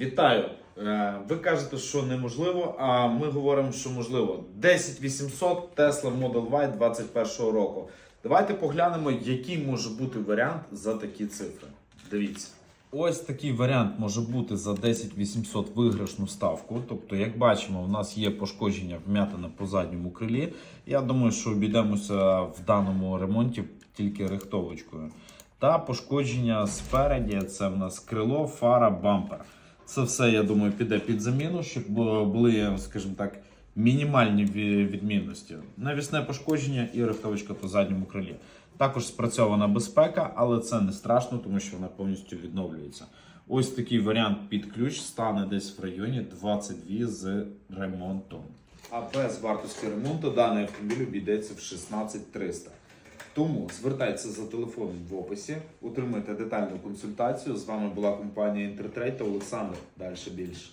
Вітаю! Е, Ви кажете, що неможливо, а ми говоримо, що можливо. 10800 Tesla Model Y 21 року. Давайте поглянемо, який може бути варіант за такі цифри. Дивіться. Ось такий варіант може бути за 10800 виграшну ставку. Тобто, як бачимо, у нас є пошкодження вм'ятина по задньому крилі. Я думаю, що обійдемося в даному ремонті тільки рихтовочкою. Та пошкодження спереді це в нас крило, фара, бампер. Це все, я думаю, піде під заміну, щоб е, були, скажімо так, мінімальні відмінності. Навісне пошкодження і рихтовочка по задньому крилі. Також спрацьована безпека, але це не страшно, тому що вона повністю відновлюється. Ось такий варіант під ключ стане десь в районі 22 з ремонтом. А без вартості ремонту даний автомобіль обійдеться в 16300. Тому звертайтеся за телефоном в описі, отримайте детальну консультацію. З вами була компанія Інтертрейд Олександр. Далі більше.